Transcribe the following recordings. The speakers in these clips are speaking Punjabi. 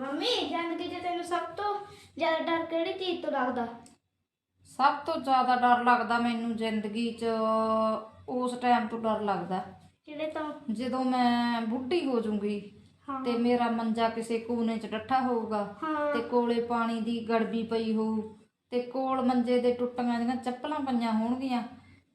ਮੰਮੀ ਜ਼ਿੰਦਗੀ 'ਚ ਤੈਨੂੰ ਸਭ ਤੋਂ ਜ਼ਿਆਦਾ ਡਰ ਕਿਹੜੀ ਚੀਜ਼ ਤੋਂ ਲੱਗਦਾ? ਸਭ ਤੋਂ ਜ਼ਿਆਦਾ ਡਰ ਲੱਗਦਾ ਮੈਨੂੰ ਜ਼ਿੰਦਗੀ 'ਚ ਉਸ ਟਾਈਮ ਤੋਂ ਡਰ ਲੱਗਦਾ। ਕਿਹੜੇ ਤੋਂ? ਜਦੋਂ ਮੈਂ ਬੁੱਢੀ ਹੋ ਜਾਊਂਗੀ ਹਾਂ। ਤੇ ਮੇਰਾ ਮੰਜਾ ਕਿਸੇ ਕੋਨੇ 'ਚ ਡੱਠਾ ਹੋਊਗਾ ਹਾਂ। ਤੇ ਕੋਲੇ ਪਾਣੀ ਦੀ ਗੜਬੀ ਪਈ ਹੋਊ ਤੇ ਕੋਲ ਮੰਜੇ ਦੇ ਟੁੱਟੀਆਂ ਜਿਹੀਆਂ ਚੱਪਲਾਂ ਪਈਆਂ ਹੋਣਗੀਆਂ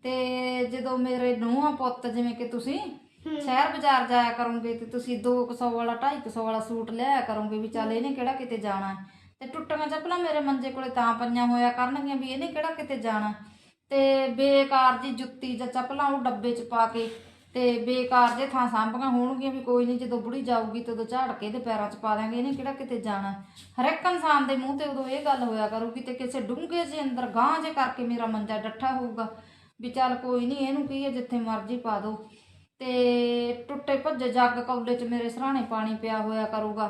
ਤੇ ਜਦੋਂ ਮੇਰੇ ਨੂੰਹਾਂ ਪੁੱਤ ਜਿਵੇਂ ਕਿ ਤੁਸੀਂ ਸ਼ਹਿਰ ਬਾਜ਼ਾਰ ਜਾਇਆ ਕਰੋਗੇ ਤੇ ਤੁਸੀਂ 200 ਵਾਲਾ 250 ਵਾਲਾ ਸੂਟ ਲਿਆਇਆ ਕਰੋਗੇ ਵੀ ਚੱਲ ਇਹਨੇ ਕਿਹੜਾ ਕਿਤੇ ਜਾਣਾ ਹੈ। ਤੇ ਟੁੱਟੀਆਂ ਚੱਪਲਾਂ ਮੇਰੇ ਮੰਜੇ ਕੋਲੇ ਤਾਂ ਪਈਆਂ ਹੋਇਆ ਕਰਨਗੀਆਂ ਵੀ ਇਹਨੇ ਕਿਹੜਾ ਕਿਤੇ ਜਾਣਾ। ਤੇ ਬੇਕਾਰ ਜੀ ਜੁੱਤੀ ਜਾਂ ਚੱਪਲਾਂ ਉਹ ਡੱਬੇ 'ਚ ਪਾ ਕੇ ਤੇ ਬੇਕਾਰ ਜੇ ਥਾਂ ਸਾਂਭੀਆਂ ਹੋਣਗੀਆਂ ਵੀ ਕੋਈ ਨਹੀਂ, ਜਦੋਂ ਬੁੜੀ ਜਾਊਗੀ ਤੇ ਉਦੋਂ ਝਾੜ ਕੇ ਇਹਦੇ ਪੈਰਾਂ 'ਚ ਪਾ ਦਾਂਗੇ ਇਹਨੇ ਕਿਹੜਾ ਕਿਤੇ ਜਾਣਾ। ਹਰ ਇੱਕ ਇਨਸਾਨ ਦੇ ਮੂੰਹ ਤੇ ਉਦੋਂ ਇਹ ਗੱਲ ਹੋਇਆ ਕਰੂਗੀ ਤੇ ਕਿਸੇ ਡੂੰਘੇ ਜੇ ਅੰਦਰ ਗਾਂਹ ਜੇ ਕਰਕੇ ਮੇਰਾ ਮੰਜਾ ਡੱਠਾ ਹੋਊਗਾ। ਵੀ ਚੱਲ ਕੋਈ ਨਹੀਂ, ਇਹਨੂੰ ਕੀ ਹੈ, ਜਿੱਥੇ ਮਰਜ਼ੀ ਪਾ ਦੋ ਤੇ ਟੁੱਟੇ ਭੱਜੇ ਜੱਗ ਕੌਲੇ 'ਚ ਮੇਰੇ ਸਰਾਣੇ ਪਾਣੀ ਪਿਆ ਹੋਇਆ ਕਰੂਗਾ।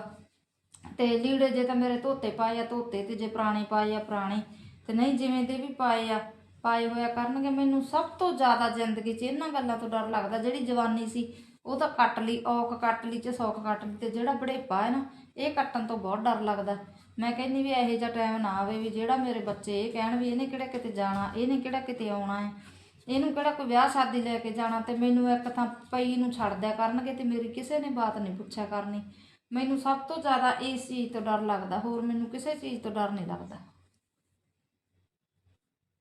ਤੇ ਲੀੜੇ ਜੇ ਤਾਂ ਮੇਰੇ ਧੋਤੇ ਪਾਏ ਆ, ਧੋਤੇ ਤੇ ਜੇ ਪੁਰਾਣੇ ਪਾਏ ਆ, ਪੁਰਾਣੇ। ਤੇ ਨਹੀਂ ਜਿਵੇਂ ਦੇ ਵੀ ਪਾਏ ਆ, ਪਾਏ ਹੋਇਆ ਕਰਨਗੇ ਮੈਨੂੰ ਸਭ ਤੋਂ ਜ਼ਿਆਦਾ ਜ਼ਿੰਦਗੀ 'ਚ ਇਹਨਾਂ ਗੱਲਾਂ ਤੋਂ ਡਰ ਲੱਗਦਾ। ਜਿਹੜੀ ਜਵਾਨੀ ਸੀ, ਉਹ ਤਾਂ ਕੱਟ ਲਈ, ਔਕ ਕੱਟ ਲਈ ਚ ਸੌਖ ਕੱਟ ਲਈ ਤੇ ਜਿਹੜਾ ਬੜੇਪਾ ਹੈ ਨਾ, ਇਹ ਕੱਟਣ ਤੋਂ ਬਹੁਤ ਡਰ ਲੱਗਦਾ। ਮੈਂ ਕਹਿੰਦੀ ਵੀ ਇਹੋ ਜਿਹਾ ਟਾਈਮ ਨਾ ਆਵੇ ਵੀ ਜਿਹੜਾ ਮੇਰੇ ਬੱਚੇ ਇਹ ਕਹਿਣ ਵੀ ਇਹਨੇ ਕਿਹੜਾ ਕਿਤੇ ਜਾਣਾ, ਇਹਨੇ ਕਿਹੜਾ ਕਿਤੇ ਆਉਣਾ ਹੈ। ਇਹਨੂੰ ਕਿਹੜਾ ਕੋਈ ਵਿਆਹ ਸ਼ਾਦੀ ਲੈ ਕੇ ਜਾਣਾ ਤੇ ਮੈਨੂੰ ਇੱਕ ਥਾਂ ਪਈ ਨੂੰ ਛੱਡ ਦਿਆ ਕਰਨਗੇ ਤੇ ਮੇਰੀ ਕਿਸੇ ਨੇ ਬਾਤ ਨਹੀਂ ਪੁੱਛਿਆ ਕਰਨੀ। ਮੈਨੂੰ ਸਭ ਤੋਂ ਜ਼ਿਆਦਾ ਇਸ ਚੀਜ਼ ਤੋਂ ਡਰ ਲੱਗਦਾ, ਹੋਰ ਮੈਨੂੰ ਕਿਸੇ ਚੀਜ਼ ਤੋਂ ਡਰ ਨਹੀਂ ਲੱਗਦਾ।